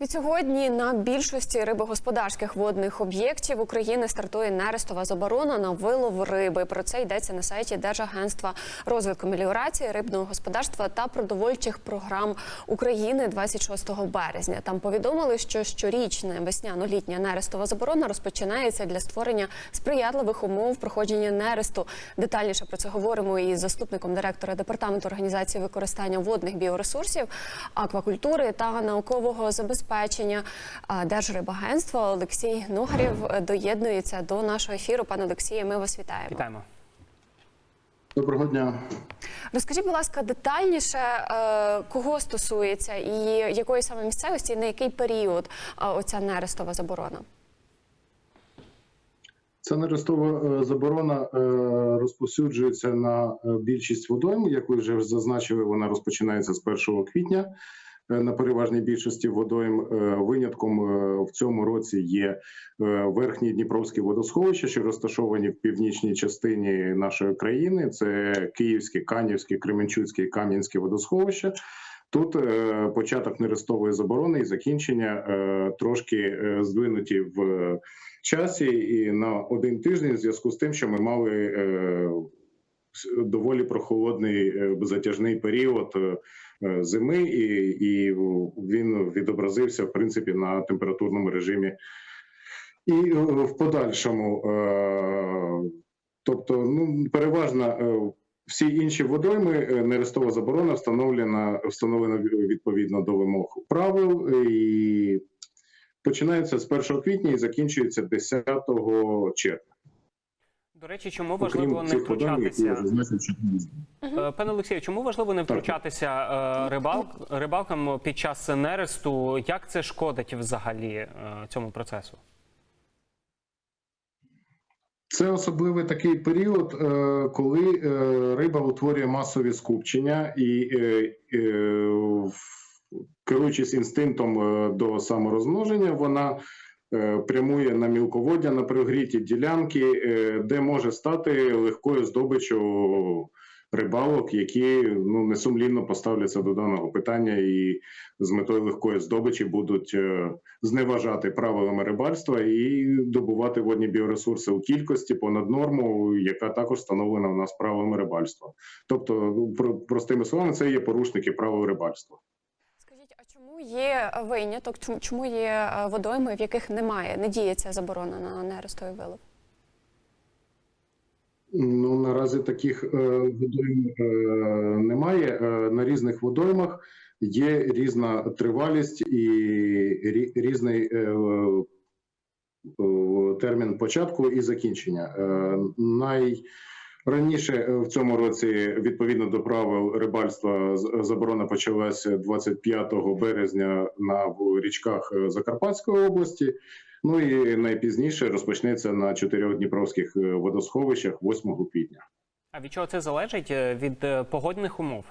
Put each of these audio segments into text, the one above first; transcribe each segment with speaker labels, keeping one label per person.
Speaker 1: Відсьогодні на більшості рибогосподарських водних об'єктів України стартує нерестова заборона на вилов риби. Про це йдеться на сайті Держагентства розвитку меліорації, рибного господарства та продовольчих програм України 26 березня. Там повідомили, що щорічна весняно-літня нерестова заборона розпочинається для створення сприятливих умов проходження нересту. Детальніше про це говоримо із заступником директора департаменту організації використання водних біоресурсів, аквакультури та наукового забезпечення а, Держрибагентства Олексій Нугарєв е, доєднується до нашого ефіру. Пане Олексію, ми вас вітаємо.
Speaker 2: Вітаємо.
Speaker 3: Доброго дня.
Speaker 1: Розкажіть, будь ласка, детальніше, е, кого стосується і якої саме місцевості, і на який період е, оця нерестова заборона?
Speaker 3: Ця нерестова заборона розповсюджується на більшість водойм, як ви вже зазначили, вона розпочинається з 1 квітня. Е, На переважній більшості водойм Е, винятком е, в цьому році є верхні Дніпровські водосховища, що розташовані в північній частині нашої країни. Це Київське, Канівське, Кременчуцьке і Кам'янське водосховища. Тут початок нерестової заборони і закінчення трошки здвинуті в часі і на один тиждень, в зв'язку з тим, що ми мали доволі прохолодний затяжний період зими, і, і він відобразився в принципі на температурному режимі. І е, в подальшому, е, тобто, ну переважно е, всі інші водойми е, нерестова заборона встановлена встановлена відповідно до вимог правил і починається з 1 квітня і закінчується 10 червня.
Speaker 2: До речі, чому важливо не втручатися? Е, Пане Олексію, чому важливо не втручатися е, рибал, рибалкам під час нересту? Як це шкодить взагалі е, цьому процесу?
Speaker 3: Це особливий такий період, коли риба утворює масові скупчення і, керуючись інстинктом до саморозмноження, вона прямує на мілководдя, на прогріті ділянки, е, де може стати легкою здобиччю рибалок, які ну несумлінно поставляться до даного питання і з метою легкої здобичі будуть е, зневажати правилами рибальства і добувати водні біоресурси у кількості понад норму, яка також встановлена у нас правилами рибальства. Тобто, ну, про- простими словами, це є порушники правил рибальства.
Speaker 1: Чому є виняток? Чому- є е, водойми, в яких немає, не діє ця заборона на нерестовий вилов?
Speaker 3: Ну наразі таких е, водойм е, немає. Е, на різних водоймах є різна тривалість і рі, різний е, е, термін початку і закінчення. Е, найраніше е, в цьому році, відповідно до правил рибальства, з- заборона почалася 25 березня на річках е, Закарпатської області. Ну і найпізніше розпочнеться на чотирьох дніпровських е, водосховищах 8 квітня.
Speaker 2: А від чого це залежить? Е, Від е, погодних умов?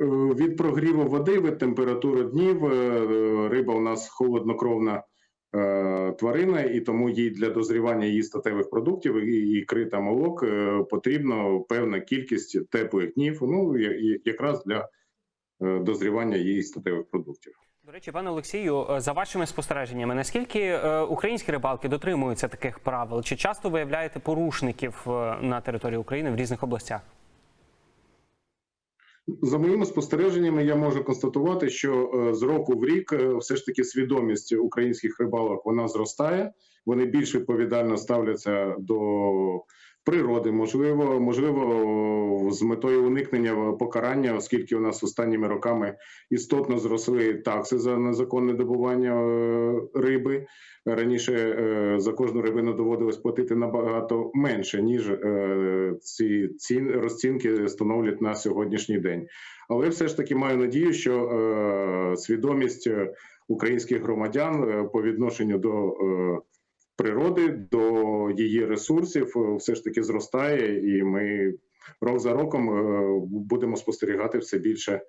Speaker 3: Е, Від прогріву води, від температури днів е, риба у нас холоднокровна е, тварина, і тому їй для дозрівання її статевих продуктів і ікри та молок е, потрібно певна кількість теплих днів. Ну якраз для е, дозрівання її статевих продуктів.
Speaker 2: До речі, пане Олексію, е, за вашими спостереженнями, наскільки е, українські рибалки дотримуються таких правил? Чи часто виявляєте порушників е, на території України в різних областях?
Speaker 3: За моїми спостереженнями, я можу констатувати, що е, з року в рік е, все ж таки свідомість українських рибалок вона зростає. Вони більш відповідально ставляться до природи, можливо, можливо, з метою уникнення покарання, оскільки у нас останніми роками істотно зросли такси за незаконне добування е, риби. Раніше е, за кожну рибину доводилось платити набагато менше, ніж е, ці цін розцінки становлять на сьогоднішній день. Але все ж таки маю надію, що свідомість українських громадян по відношенню до природи, до її ресурсів, е, все ж таки зростає, і ми рок за роком е, будемо спостерігати все більше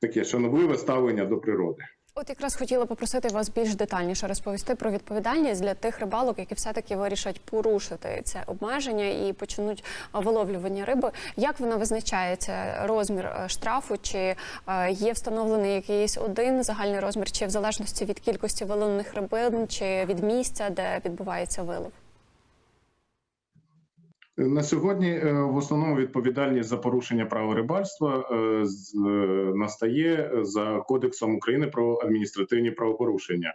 Speaker 3: таке шанобливе ставлення до природи.
Speaker 1: От якраз хотіла попросити вас більш детальніше розповісти про відповідальність для тих рибалок, які все-таки вирішать порушити це обмеження і почнуть виловлювання риби. Як воно визначається розмір е, штрафу? Чи е, є встановлений якийсь один загальний розмір, чи в залежності від кількості виловлених рибин, чи від місця, де відбувається вилов?
Speaker 3: На сьогодні е, в основному відповідальність за порушення права рибальства е, е, настає за Кодексом України про адміністративні правопорушення.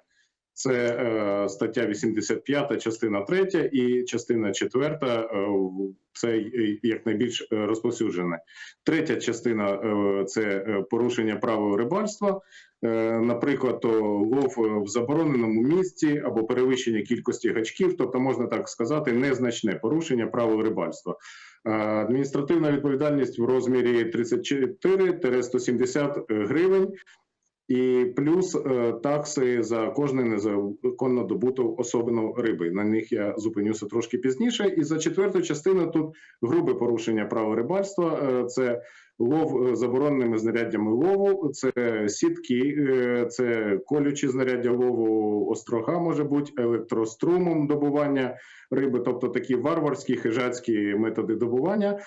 Speaker 3: Це е, стаття 85, частина 3 і частина 4, це й- якнайбільш е, розповсюджене. Третя частина е, це е, порушення правил рибальства. Е, Наприклад, то лов е, в забороненому місці або перевищення кількості гачків, тобто можна так сказати, незначне порушення правил рибальства. Е, Адміністративна відповідальність в розмірі 34-170 гривень. І плюс е, такси за кожне незаконно добуту особину риби. На них я зупинюся трошки пізніше. І за четверту частину тут грубе порушення права рибальства. Е, це лов е, забороненими знаряддями лову, це сітки, це колючі знаряддя лову, острога може бути електрострумом добування риби, тобто такі варварські хижацькі методи добування.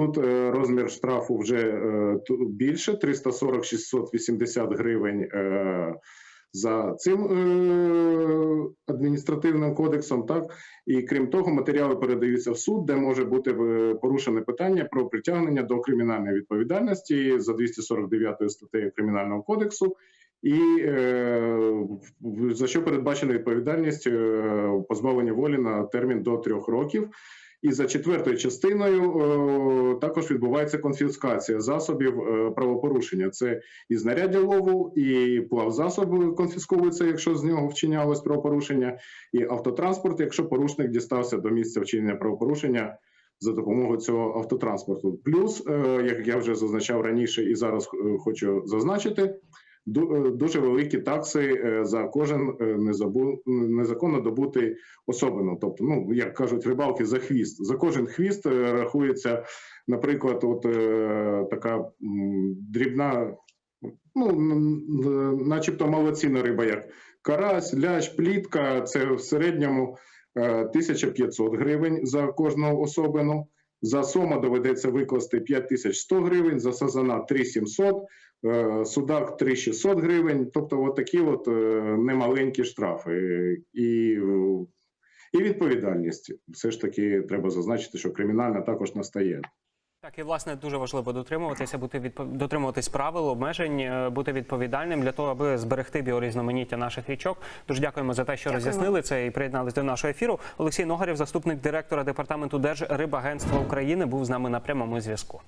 Speaker 3: Тут е, розмір штрафу вже е, більше 340-680 гривень е, за цим е, адміністративним кодексом. Так і крім того, матеріали передаються в суд, де може бути порушене питання про притягнення до кримінальної відповідальності за 249 статтею кримінального кодексу. І е, за що передбачена відповідальність е, позбавлення волі на термін до трьох років. І за четвертою частиною е, також відбувається конфіскація засобів е, правопорушення. Це і знаряддя лову, і плавзасоби конфісковуються, якщо з нього вчинялось правопорушення, і автотранспорт, якщо порушник дістався до місця вчинення правопорушення за допомогою цього автотранспорту. Плюс, е, як я вже зазначав раніше, і зараз хочу зазначити. Е, Дуже великі такси е, за кожен е, незаконно добутий особину. Тобто, ну як кажуть рибалки, за хвіст. За кожен хвіст рахується, наприклад, от така дрібна, ну начебто малоцінна риба, як карась, лящ, плітка. Це в середньому е, 1500 гривень за кожну особину. За сома доведеться викласти 5100 гривень, за сазана 3700, е, судак 3600 гривень. Тобто, от такі от е, немаленькі штрафи. І і відповідальність. Все ж таки треба зазначити, що кримінальна також настає.
Speaker 2: Так, і власне дуже важливо дотримуватися, бути відпов... дотримуватись правил, обмежень, е, бути відповідальним для того, аби зберегти біорізноманіття наших річок. Дуже дякуємо за те, що
Speaker 1: Дякуємо.
Speaker 2: роз'яснили це і приєднались до нашого ефіру. Олексій Ногарів, заступник директора департаменту Держрибагентства України, був з нами на прямому зв'язку.